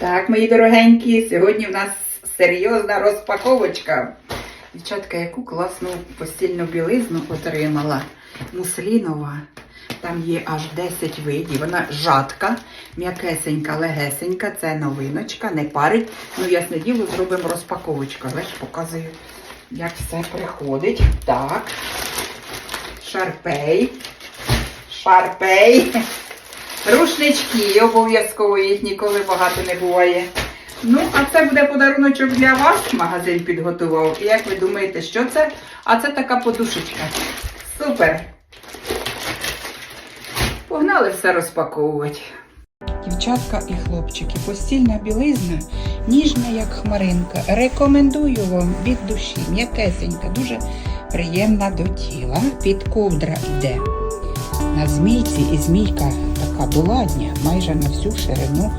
Так, мої дорогенькі, сьогодні в нас серйозна розпаковочка. Дівчатка, яку класну постільну білизну отримала. Муслінова. Там є аж 10 видів. Вона жатка, м'якесенька, легесенька. Це новиночка, не парить. Ну, ясне діло, зробимо розпаковочку. Але ж показую, як все приходить. Так. Шарпей. Шарпей. Рушнички обов'язково їх ніколи багато не буває. Ну, а це буде подаруночок для вас. Магазин підготував. І як ви думаєте, що це? А це така подушечка. Супер. Погнали все розпаковувати. Дівчатка і хлопчики, постільна білизна, ніжна, як хмаринка. Рекомендую вам від душі, м'якесенька, дуже приємна до тіла. Під ковдра йде на змійці, і змійка така доладня, майже на всю ширину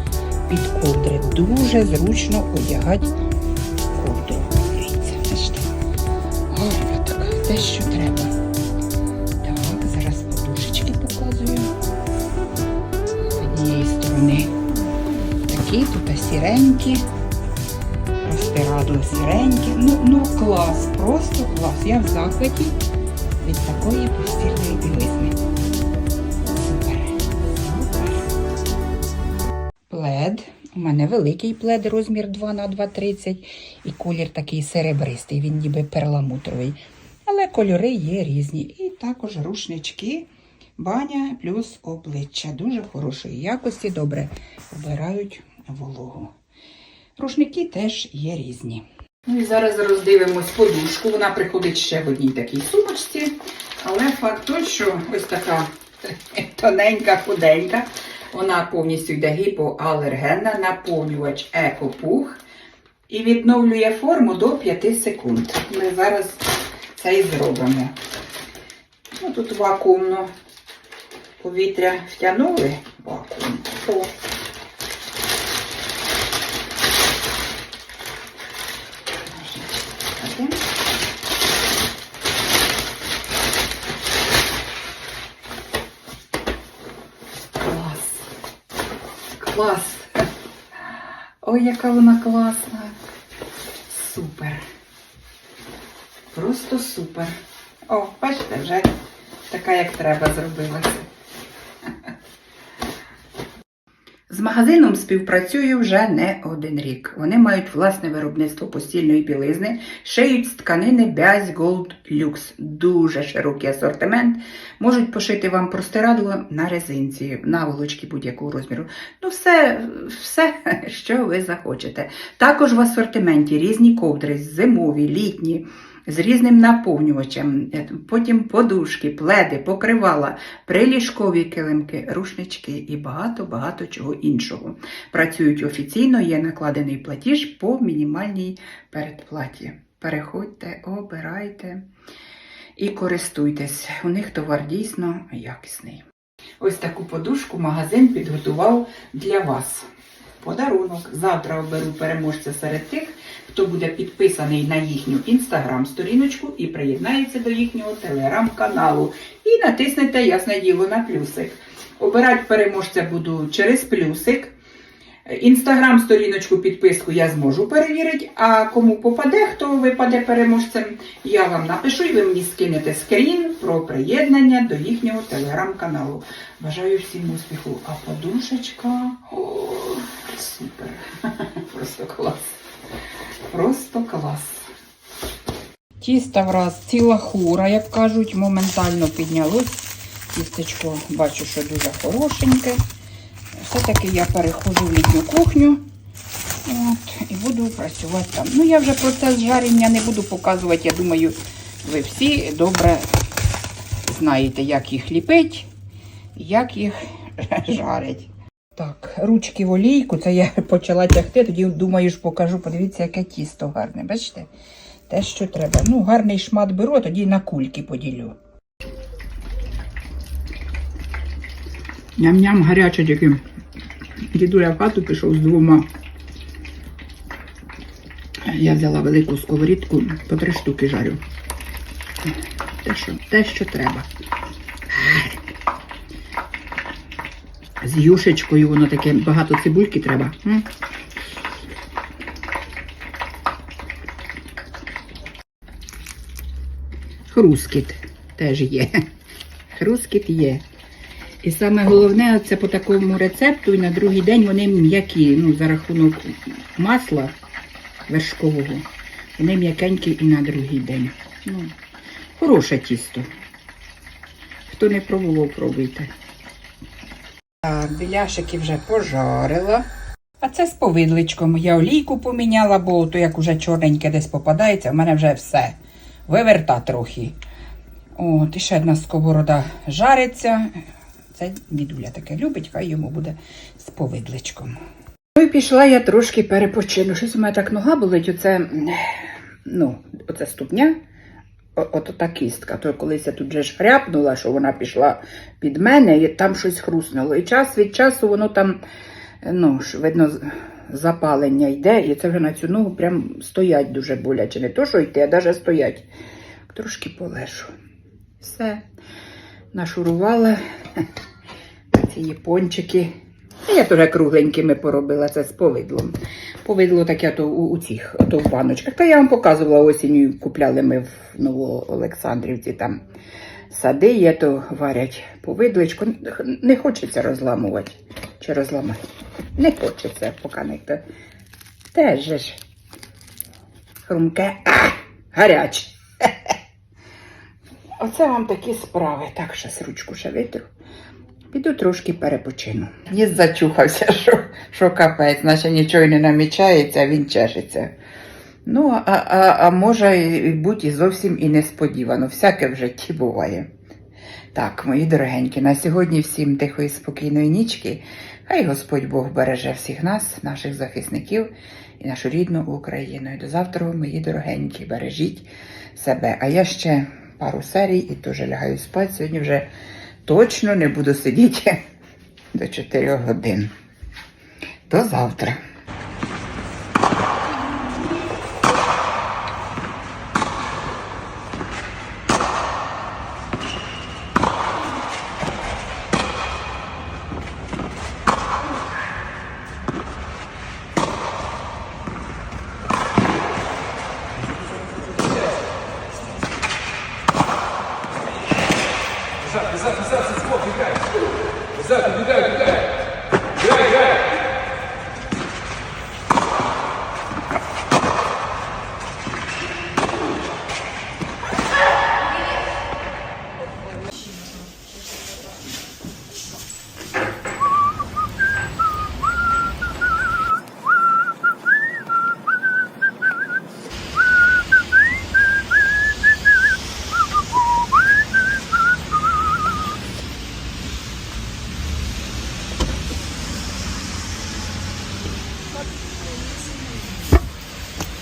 під ковдри. Дуже зручно одягати ковдру. Дивіться, бачите. Гарно так, те, що треба. Так, зараз подушечки показую. З однієї сторони такі, тут сіренькі. Простирадло сіреньке. Ну, ну клас, просто клас. Я в захваті від такої постільної білизни. У мене великий плед, розмір 2 на 2,30 і колір такий серебристий, він ніби перламутровий. Але кольори є різні. І також рушнички, баня плюс обличчя. Дуже хорошої якості, добре вбирають вологу. Рушники теж є різні. Ну і зараз роздивимось подушку. Вона приходить ще в одній такій сумочці. Але факт той, що ось така тоненька, худенька. Вона повністю йде гіпоалергенна, наповнювач екопух і відновлює форму до 5 секунд. Ми зараз це і зробимо. Ну, тут вакуумно повітря втягнули. Вакуум. О. Таке. Клас. Клас. Ой, яка вона класна. Супер. Просто супер. О, бачите, вже така, як треба, зробилася. З магазином співпрацюю вже не один рік. Вони мають власне виробництво постільної білизни, шиють з тканини Бязь Gold Lux. Дуже широкий асортимент. Можуть пошити вам простирадло на резинці, наволочки будь-якого розміру. Ну, все, все, що ви захочете. Також в асортименті різні ковдри, зимові, літні. З різним наповнювачем, Е, потім подушки, пледи, покривала, приліжкові килимки, рушнички і багато-багато чого іншого. Працюють офіційно, є накладений платіж по мінімальній передплаті. Переходьте, обирайте і користуйтесь. У них товар дійсно якісний. Ось таку подушку магазин підготував для вас. Подарунок. Завтра оберу переможця серед тих, хто буде підписаний на їхню інстаграм-сторіночку і приєднається до їхнього телеграм-каналу. І натиснете ясне діло на плюсик. Обирати переможця буду через плюсик. Інстаграм-сторіночку підписку я зможу перевірити, а кому попаде, хто випаде переможцем, я вам напишу і ви мені скинете скрін про приєднання до їхнього телеграм-каналу. Бажаю всім успіху. А подушечка. Супер. Просто клас. Просто клас. Тіста враз ціла хура, як кажуть, моментально піднялось. Тістечко бачу, що дуже хорошеньке. Все-таки я переходжу в літню кухню от, і буду працювати там. Ну, я вже процес жарення не буду показувати. Я думаю, ви всі добре знаєте, як їх ліпить, як їх жарять. Так, ручки в олійку, це я почала тягти, тоді думаю, ж покажу, подивіться, яке тісто гарне. Бачите? Те, що треба. Ну, гарний шмат беру, а тоді на кульки поділю. Ням-ням гаряче тільки. Дідуля в хату пішов з двома. Я взяла велику сковорідку, по три штуки жарю. Те, що, те, що треба. з юшечкою, воно таке багато цибульки треба. Хрускіт теж є. Хрускіт є. І саме головне, це по такому рецепту, і на другий день вони м'які, ну, за рахунок масла вершкового, вони м'якенькі і на другий день. Ну, Хороше тісто. Хто не пробував, пробуйте. Так, біляшики вже пожарила. А це з повидличком. Я олійку поміняла, бо то як уже чорненьке десь попадається, в мене вже все. Виверта трохи. От, і ще одна сковорода жариться. Це дідуля таке любить, хай йому буде з повидличком. Ну і пішла я трошки перепочину. Щось у мене так нога болить, оце, ну, оце ступня. От та кістка. То колись я тут же ж хряпнула, що вона пішла під мене, і там щось хруснуло. І час від часу воно там, ну, видно, запалення йде, і це вже на цю ногу прям стоять дуже боляче. Не то, що йти, а навіть стоять. Трошки полежу. Все. Нашурувала ці япончики. Я теж кругленькими поробила це з повидлом. Повидло таке то у, у цих, то в баночках. Та я вам показувала осінню, купляли ми в Новоолександрівці там сади, є, то варять повидличку. Не хочеться розламувати. Чи розламати? Не хочеться, поки не то. Теж ж. Хрумке, гаряче. Оце вам такі справи. Так, щас ручку ще витру. Піду трошки перепочину. Ніс зачухався, що, що капець, наче нічого не намічається, він чешеться. Ну, а, а, а може бути зовсім і несподівано. Всяке в житті буває. Так, мої дорогенькі, на сьогодні всім тихої спокійної нічки. Хай Господь Бог береже всіх нас, наших захисників і нашу рідну Україну. І до завтра, мої дорогенькі, бережіть себе. А я ще пару серій і теж лягаю спати. Сьогодні вже точно не буду сидіти до 4 годин. До завтра.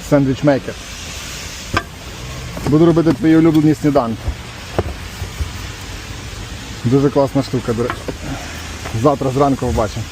Сендвічмейкер. Буду робити твої улюблені сніданки. Дуже класна штука, до речі. Завтра зранку побачимо.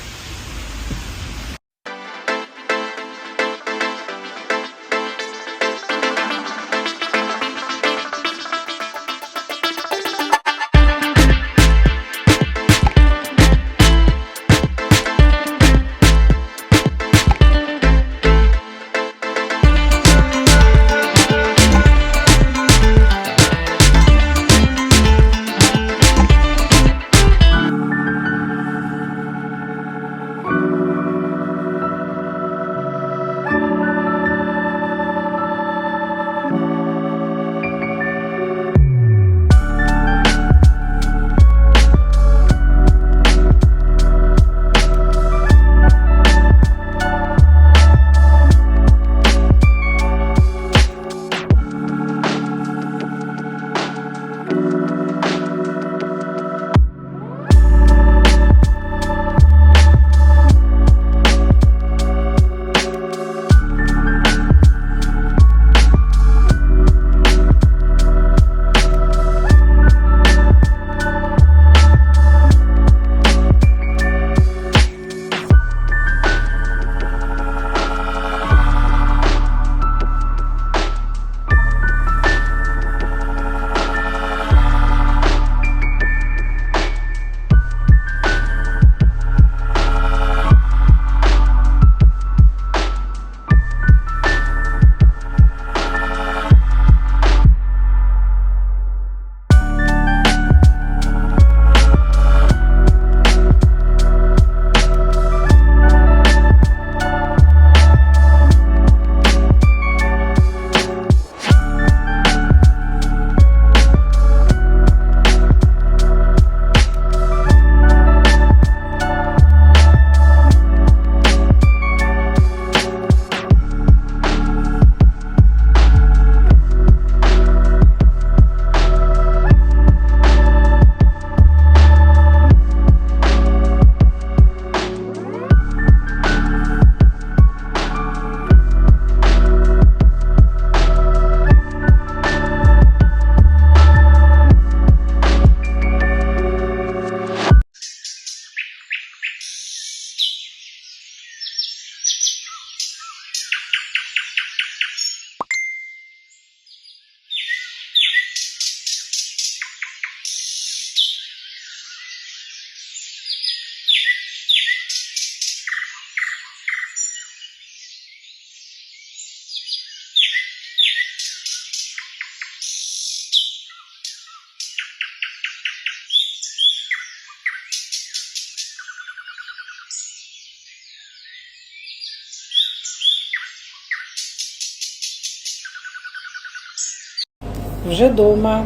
Вже вдома.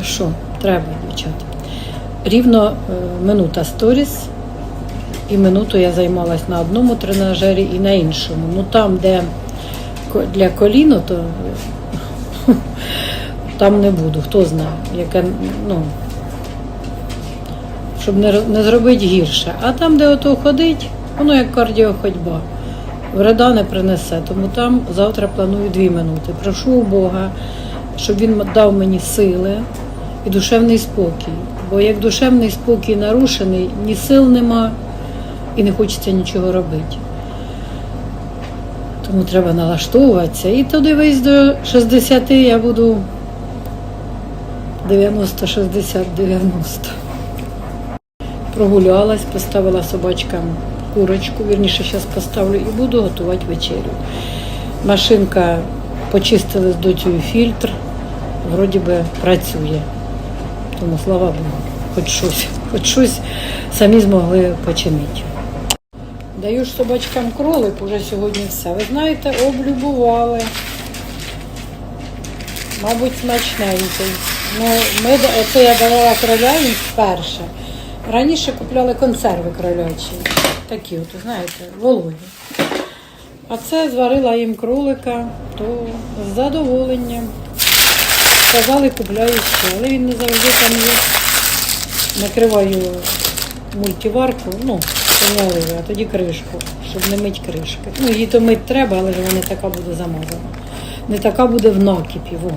А що? Треба, дівчата. Рівно е, минута сторіс, і минуту я займалась на одному тренажері і на іншому. Ну там, де для коліну, то е, там не буду, хто знає, яке, ну, щоб не, не зробити гірше. А там, де ото ходить, воно як кардіоходьба. Вреда не принесе. Тому там завтра планую дві минути. Прошу у Бога, щоб він дав мені сили і душевний спокій. Бо як душевний спокій нарушений, ні сил нема і не хочеться нічого робити. Тому треба налаштовуватися. І туди вийсь до 60 я буду 90, 60, 90. Прогулялась, поставила собачкам курочку, вірніше зараз поставлю і буду готувати вечерю. Машинка почистили з доцею фільтр, вроді би працює. Тому слава Богу, хоч щось, хоч щось самі змогли починити. Даю ж собачкам кролик уже сьогодні все. Ви знаєте, облюбували. Мабуть, смачненький. Ну, ми, оце я давала кроля вперше. Раніше купляли консерви кролячі. Такі, от, знаєте, вологі. А це зварила їм кролика, то з задоволенням. Сказали, купляю ще, але він не завжди там є. Накриваю мультиварку, ну, пом'яливу, а тоді кришку, щоб не мить кришки. Ну, її то мить треба, але вона не така буде замазана. Не така буде в накипі. Во.